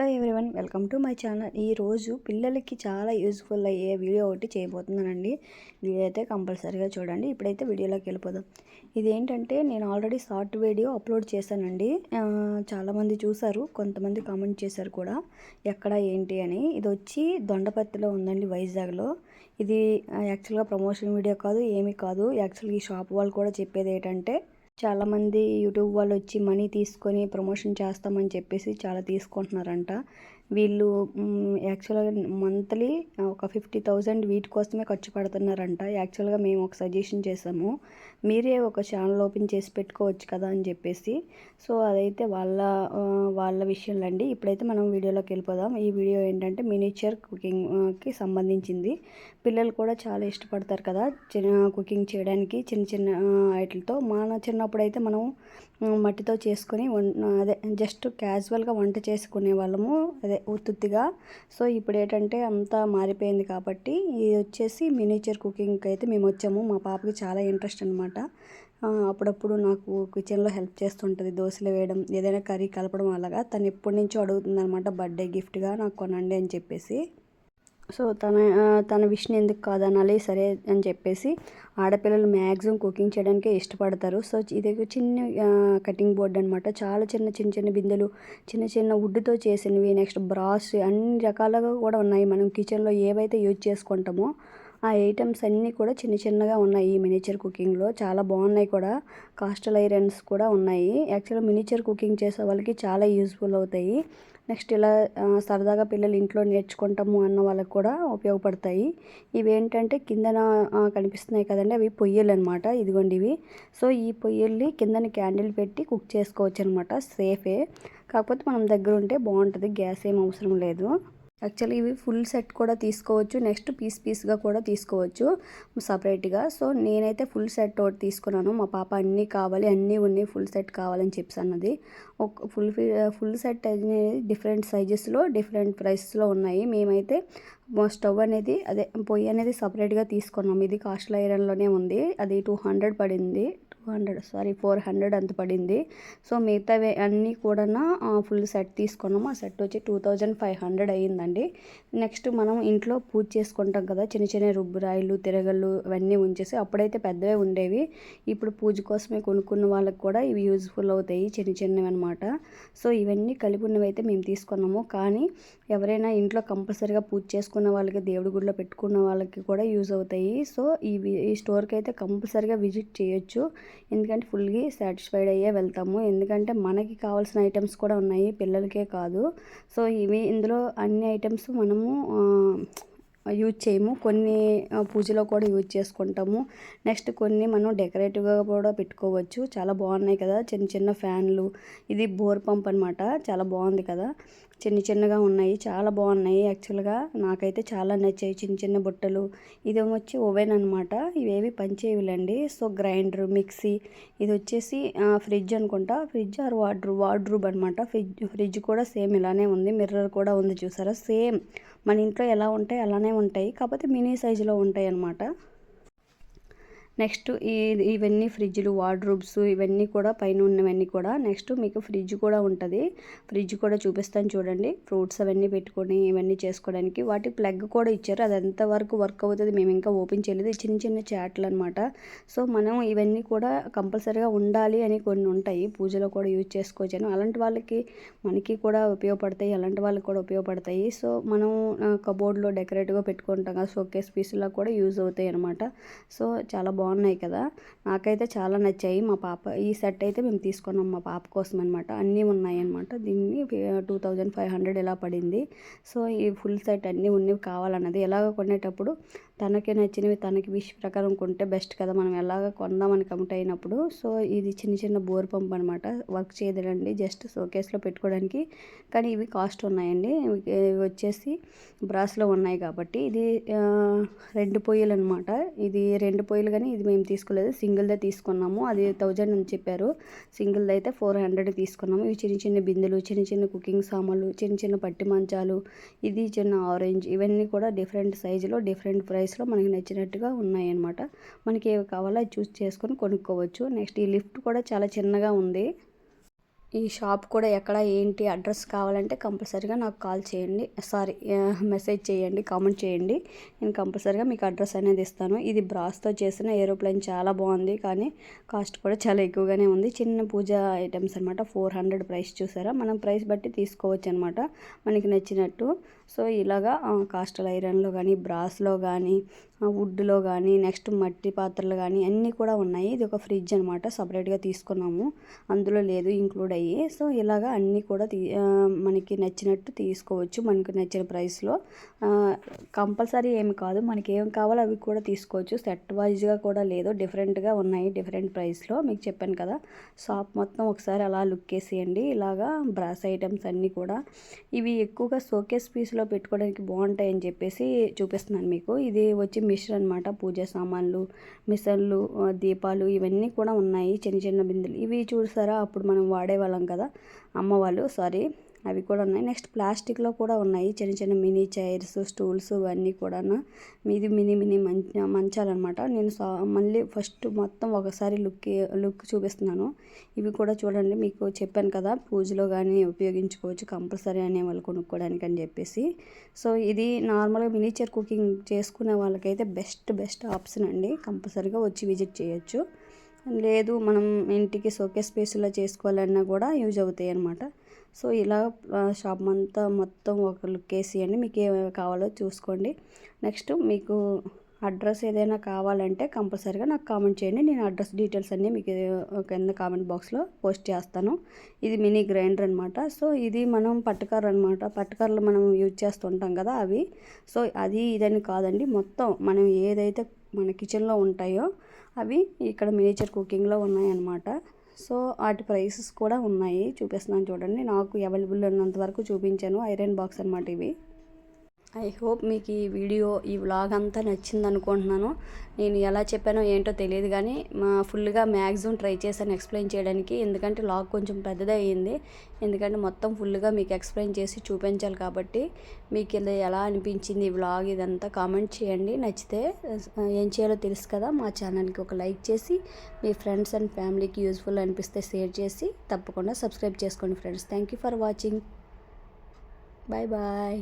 Hello everyone welcome to my channel ఈరోజు పిల్లలకి చాలా యూజ్ఫుల్ అయ్యే వీడియో ఒకటి చేయబోతున్నానండి. వీడియో అయితే కంపల్సరీగా చూడండి. ఇప్పుడైతే వీడియోలోకి వెళ్ళిపోదాం. ఇదేంటంటే నేను ఆల్రెడీ షార్ట్ వీడియో అప్లోడ్ చేశానండి. చాలామంది చూశారు కొంతమంది కామెంట్ చేశారు కూడా. ఎక్కడ ఏంటి అని. ఇది వచ్చి దొండపత్తిలో ఉందండి వైజాగ్లో. ఇది యాక్చువల్గా ప్రమోషన్ వీడియో కాదు ఏమీ కాదు. యాక్చువల్గా ఈ షాప్ వాళ్ళు కూడా చెప్పేది ఏంటంటే చాలామంది యూట్యూబ్ వాళ్ళు వచ్చి మనీ తీసుకొని ప్రమోషన్ చేస్తామని చెప్పేసి చాలా తీసుకుంటున్నారంట. వీళ్ళు యాక్చువల్గా మంత్లీ ఒక ఫిఫ్టీ థౌజండ్ వీటి కోసమే ఖర్చు పెడుతున్నారంట. యాక్చువల్గా మేము ఒక సజెషన్ చేసాము మీరే ఒక ఛానల్ ఓపెన్ చేసి పెట్టుకోవచ్చు కదా అని చెప్పేసి. సో అదైతే వాళ్ళ వాళ్ళ విషయంలో అండి ఇప్పుడైతే మనం వీడియోలోకి వెళ్ళిపోదాం. ఈ వీడియో ఏంటంటే మినిచర్ కుకింగ్కి సంబంధించింది. పిల్లలు కూడా చాలా ఇష్టపడతారు కదా. చిన్న కుకింగ్ చేయడానికి చిన్న చిన్న వాటితో మన చిన్న అయితే మనం మట్టితో చేసుకొని వం- అదే జస్ట్ క్యాజువల్గా వంట చేసుకునే వాళ్ళము అదే ఉత్తుత్తిగా. సో ఇప్పుడు ఏంటంటే అంతా మారిపోయింది కాబట్టి ఇది వచ్చేసి మినేచర్ కుకింగ్కి అయితే మేము వచ్చాము. మా పాపకి చాలా ఇంట్రెస్ట్ అనమాట అప్పుడప్పుడు నాకు కిచెన్లో హెల్ప్ చేస్తుంటుంది దోశలు వేయడం ఏదైనా కర్రీ కలపడం అలాగా. తను ఎప్పటి నుంచో అడుగుతుంది అనమాట బర్త్డే గిఫ్ట్గా నాకు కొనండి అని చెప్పేసి. సో తన తన విష్ని ఎందుకు కాదనాలి సరే అని చెప్పేసి ఆడపిల్లలు మ్యాక్సిమం కుకింగ్ చేయడానికే ఇష్టపడతారు. సో ఇది చిన్న కటింగ్ బోర్డ్ అనమాట చాలా చిన్న చిన్న చిన్న బిందెలు చిన్న చిన్న వుడ్తో చేసినవి నెక్స్ట్ బ్రాస్ అన్ని రకాలుగా కూడా ఉన్నాయి. మనం కిచెన్లో ఏవైతే యూజ్ చేసుకుంటామో ఆ ఐటమ్స్ అన్నీ కూడా చిన్న చిన్నగా ఉన్నాయి ఈ మినిచర్ కుకింగ్లో. చాలా బాగున్నాయి కూడా. కాస్టల్ ఐరన్స్ కూడా ఉన్నాయి. యాక్చువల్గా మినిచర్ కుకింగ్ చేసే వాళ్ళకి చాలా యూస్ఫుల్ అవుతాయి. నెక్స్ట్ ఇలా సరదాగా పిల్లలు ఇంట్లో నేర్చుకుంటాము అన్న వాళ్ళకి కూడా ఉపయోగపడతాయి. ఇవి ఏంటంటే కిందన కనిపిస్తున్నాయి కదండి అవి పొయ్యలు అనమాట ఇదిగోండి ఇవి. సో ఈ పొయ్యల్ని కిందన క్యాండిల్ పెట్టి కుక్ చేసుకోవచ్చు అనమాట సేఫే. కాకపోతే మనం దగ్గర ఉంటే బాగుంటుంది. గ్యాస్ ఏం అవసరం లేదు. యాక్చువల్లీ ఇవి ఫుల్ సెట్ కూడా తీసుకోవచ్చు. నెక్స్ట్ పీస్ పీస్గా కూడా తీసుకోవచ్చు సపరేట్గా. సో నేనైతే ఫుల్ సెట్ ఒకటి తీసుకున్నాను. మా పాప అన్నీ కావాలి అన్నీ ఉన్నాయి ఫుల్ సెట్ కావాలని చెప్పి అన్నది ఒక ఫుల్ ఫుల్ సెట్ అనేది డిఫరెంట్ సైజెస్లో డిఫరెంట్ ప్రైస్లో ఉన్నాయి. మేమైతే మా స్టవ్ అనేది అదే పొయ్యి అనేది సపరేట్గా తీసుకున్నాం. ఇది కాస్ట్ల ఐరన్లోనే ఉంది. అది టూ హండ్రెడ్ పడింది. Two hundred sorry four hundred అంత పడింది. సో మిగతావి అన్నీ కూడా ఫుల్ సెట్ తీసుకున్నాము. ఆ సెట్ వచ్చి టూ థౌజండ్ ఫైవ్ హండ్రెడ్ అయ్యిందండి. నెక్స్ట్ మనం ఇంట్లో పూజ చేసుకుంటాం కదా చిన్న చిన్న రుబ్బురాయిలు తిరగళ్ళు అవన్నీ ఉంచేసి అప్పుడైతే పెద్దవే ఉండేవి. ఇప్పుడు పూజ కోసమే కొనుక్కున్న వాళ్ళకి కూడా ఇవి యూజ్ఫుల్ అవుతాయి చిన్న చిన్నవి అనమాట సో ఇవన్నీ కలిపి ఉన్నవి అయితే మేము తీసుకున్నాము. కానీ ఎవరైనా ఇంట్లో కంపల్సరీగా పూజ చేసుకున్న వాళ్ళకి దేవుడి గుడిలో పెట్టుకున్న వాళ్ళకి కూడా యూజ్ అవుతాయి. సో ఇవి ఈ స్టోర్కి అయితే కంపల్సరీగా విజిట్ చేయొచ్చు. ఎందుకంటే ఫుల్గా సాటిస్ఫైడ్ అయ్యే వెళ్తాము. ఎందుకంటే మనకి కావాల్సిన ఐటమ్స్ కూడా ఉన్నాయి పిల్లలకే కాదు. సో ఇవి ఇందులో అన్ని ఐటమ్స్ మనము యూజ్ చేయము. కొన్ని పూజలో కూడా యూజ్ చేసుకుంటాము. నెక్స్ట్ కొన్ని మనం డెకరేటివ్గా కూడా పెట్టుకోవచ్చు. చాలా బాగున్నాయి కదా చిన్న చిన్న ఫ్యాన్లు. ఇది బోర్ పంప్ అనమాట చాలా బాగుంది కదా. చిన్న చిన్నగా ఉన్నాయి. చాలా బాగున్నాయి. యాక్చువల్గా నాకైతే చాలా నచ్చాయి. చిన్న చిన్న బుట్టలు. ఇది వచ్చి ఓవెన్ అనమాట ఇవేవి పనిచేయవులండి. సో గ్రైండర్ మిక్సీ ఇది వచ్చేసి ఫ్రిడ్జ్ అనుకుంటా. ఫ్రిడ్జ్ ఆర్ వార్డ్రూబ్ వార్డ్రూబ్ అనమాట ఫ్రిడ్జ్ ఫ్రిడ్జ్ కూడా సేమ్ ఇలానే ఉంది. మిర్రర్ కూడా ఉంది చూసారా? సేమ్. మన ఇంట్లో ఎలా ఉంటాయి అలానే ఉంటాయి. కాకపోతే మినీ సైజులో ఉంటాయి అనమాట నెక్స్ట్ ఈ ఇవన్నీ ఫ్రిడ్జ్లు వార్డ్రోబ్స్ ఇవన్నీ కూడా పైన ఉన్నవన్నీ కూడా నెక్స్ట్ మీకు ఫ్రిడ్జ్ కూడా ఉంటుంది. ఫ్రిడ్జ్ కూడా చూపిస్తాను చూడండి. ఫ్రూట్స్ అవన్నీ పెట్టుకొని ఇవన్నీ చేసుకోవడానికి వాటి ప్లగ్ కూడా ఇచ్చారు. అది ఎంతవరకు వర్క్ అవుతుంది మేము ఇంకా ఓపెన్ చేయలేదు. చిన్న చిన్న చాట్లు అనమాట సో మనం ఇవన్నీ కూడా కంపల్సరీగా ఉండాలి అని కొన్ని ఉంటాయి. పూజలో కూడా యూజ్ చేసుకోవచ్చాను. అలాంటి వాళ్ళకి మనకి కూడా ఉపయోగపడతాయి. అలాంటి వాళ్ళకి కూడా ఉపయోగపడతాయి. సో మనం కబోర్డ్లో డెకరేట్గా పెట్టుకుంటాం కదా షోకేస్ పీసులా కూడా యూజ్ అవుతాయి అనమాట సో చాలా బాగున్నాయి కదా. నాకైతే చాలా నచ్చాయి. మా పాప ఈ సెట్ అయితే మేము తీసుకున్నాం మా పాప కోసం అనమాట అన్నీ ఉన్నాయన్నమాట దీన్ని టూ థౌజండ్ ఫైవ్ హండ్రెడ్ ఇలా పడింది. సో ఈ ఫుల్ సెట్ అన్నీ ఉన్నవి కావాలన్నది. ఎలాగ కొనేటప్పుడు తనకి నచ్చినవి తనకి విష్ ప్రకారం కొంటే బెస్ట్ కదా. మనం ఎలాగ కొందామని కమిట్ అయినప్పుడు. సో ఇది చిన్న చిన్న బోర్ పంప్ అనమాట వర్క్ చేయదండి జస్ట్ షోకేస్లో పెట్టుకోవడానికి. కానీ ఇవి కాస్ట్ ఉన్నాయండి. ఇవి వచ్చేసి బ్రాస్లో ఉన్నాయి కాబట్టి ఇది రెండు పొయ్యిలు అనమాట ఇది రెండు పొయ్యిలు కానీ ఇది మేము తీసుకోలేదు. సింగిల్దే తీసుకున్నాము. అది థౌజండ్ అని చెప్పారు. సింగిల్ది అయితే ఫోర్ హండ్రెడ్ తీసుకున్నాము. ఇవి చిన్న చిన్న బిందెలు చిన్న చిన్న కుకింగ్ సామాన్లు చిన్న చిన్న పట్టి మంచాలు ఇది చిన్న ఆరెంజ్ ఇవన్నీ కూడా డిఫరెంట్ సైజులో డిఫరెంట్ ప్రైస్లో మనకి నచ్చినట్టుగా ఉన్నాయి అన్నమాట మనకి ఏవి కావాలో అది చూస్ చేసుకొని కొనుక్కోవచ్చు. నెక్స్ట్ ఈ లిఫ్ట్ కూడా చాలా చిన్నగా ఉంది. ఈ షాప్ కూడా ఎక్కడ ఏంటి అడ్రస్ కావాలంటే కంపల్సరీగా నాకు కాల్ చేయండి. సారీ మెసేజ్ చేయండి కామెంట్ చేయండి. నేను కంపల్సరీగా మీకు అడ్రస్ అనేది ఇస్తాను. ఇది బ్రాస్తో చేసిన ఏరోప్లేన్ చాలా బాగుంది కానీ కాస్ట్ కూడా చాలా ఎక్కువగానే ఉంది. చిన్న పూజ ఐటమ్స్ అనమాట ఫోర్ హండ్రెడ్ ప్రైస్ చూసారా? మనం ప్రైస్ బట్టి తీసుకోవచ్చు అనమాట మనకి నచ్చినట్టు. సో ఇలాగా కాస్టల్ ఐరన్లో కానీ బ్రాస్లో కానీ వుడ్లో కానీ నెక్స్ట్ మట్టి పాత్రలు కానీ అన్నీ కూడా ఉన్నాయి. ఇది ఒక ఫ్రిడ్జ్ అనమాట సపరేట్గా తీసుకున్నాము. అందులో లేదు ఇంక్లూడ్ ఉంటాయి. సో ఇలాగా అన్నీ కూడా తీ మనకి నచ్చినట్టు తీసుకోవచ్చు. మనకు నచ్చిన ప్రైస్లో. కంపల్సరీ ఏమి కాదు. మనకి ఏం కావాలో అవి కూడా తీసుకోవచ్చు. సెట్ వైజ్గా కూడా లేదు. డిఫరెంట్గా ఉన్నాయి. డిఫరెంట్ ప్రైస్లో. మీకు చెప్పాను కదా. షాప్ మొత్తం ఒకసారి అలా లుక్ వేసేయండి ఇలాగా బ్రాస్ ఐటమ్స్ అన్నీ కూడా. ఇవి ఎక్కువగా షోకేస్ పీస్లో పెట్టుకోవడానికి బాగుంటాయని చెప్పేసి చూపిస్తున్నాను మీకు. ఇది వచ్చి మిషన్ అనమాట పూజ సామాన్లు మిషన్లు దీపాలు ఇవన్నీ కూడా ఉన్నాయి. చిన్న చిన్న బిందులు. ఇవి చూసారా? అప్పుడు మనం వాడే వాడేవాళ్ళం కదా? అమ్మ వాళ్ళు సారీ అవి కూడా ఉన్నాయి. నెక్స్ట్ ప్లాస్టిక్లో కూడా ఉన్నాయి. చిన్న చిన్న మినీ చైర్స్ స్టూల్స్ ఇవన్నీ కూడా మీది మినీ మినీ మంచ మంచాలన్నమాట. నేను మళ్ళీ ఫస్ట్ మొత్తం ఒకసారి లుక్ లుక్ చూపిస్తున్నాను. ఇవి కూడా చూడండి. మీకు చెప్పాను కదా పూజలో కానీ ఉపయోగించుకోవచ్చు కంపల్సరీ అనే వాళ్ళు కొనుక్కోవడానికి అని చెప్పేసి. సో ఇది నార్మల్గా మినీచర్ కుకింగ్ చేసుకునే వాళ్ళకైతే బెస్ట్ బెస్ట్ ఆప్షన్ అండి. కంపల్సరీగా వచ్చి విజిట్ చేయొచ్చు. లేదు మనం ఇంటికి సోకే స్పేస్లో చేసుకోవాలన్నా కూడా యూజ్ అవుతాయి అనమాట సో ఇలా షాప్ అంతా మొత్తం ఒక లుక్ వేసేయండి. మీకు ఏమేమి కావాలో చూసుకోండి. నెక్స్ట్ మీకు అడ్రస్ ఏదైనా కావాలంటే కంపల్సరీగా నాకు కామెంట్ చేయండి. నేను అడ్రస్ డీటెయిల్స్ అన్నీ మీకు కింద కామెంట్ బాక్స్లో పోస్ట్ చేస్తాను. ఇది మినీ గ్రైండర్ అనమాట సో ఇది మనం పట్టుకర్ర అనమాట పట్టుకర్రలు మనం యూజ్ చేస్తుంటాం కదా అవి. సో అది ఇదని కాదండి. మొత్తం మనం ఏదైతే మన కిచెన్లో ఉంటాయో అవి ఇక్కడ మినేచర్ కుకింగ్లో ఉన్నాయన్నమాట. సో వాటి ప్రైసెస్ కూడా ఉన్నాయి. చూపిస్తున్నాను చూడండి. నాకు అవైలబుల్ ఉన్నంత వరకు చూపించాను. ఐరన్ బాక్స్ అనమాట ఇవి. ఐ హోప్ మీకు ఈ వీడియో ఈ వ్లాగ్ అంతా నచ్చింది అనుకుంటున్నాను నేను ఎలా చెప్పానో ఏంటో తెలియదు కానీ మా ఫుల్గా మ్యాక్సిమం ట్రై చేశాను ఎక్స్ప్లెయిన్ చేయడానికి. ఎందుకంటే లాగ్ కొంచెం పెద్దదే అయ్యింది. ఎందుకంటే మొత్తం ఫుల్గా మీకు ఎక్స్ప్లెయిన్ చేసి చూపించాలి కాబట్టి మీకు ఇది ఎలా అనిపించింది ఈ వ్లాగ్ ఇదంతా కామెంట్ చేయండి. నచ్చితే ఏం చేయాలో తెలుసు కదా మా ఛానల్కి ఒక లైక్ చేసి మీ ఫ్రెండ్స్ అండ్ ఫ్యామిలీకి యూజ్ఫుల్ అనిపిస్తే షేర్ చేసి తప్పకుండా సబ్స్క్రైబ్ చేసుకోండి friends. Thank you for watching. Bye bye.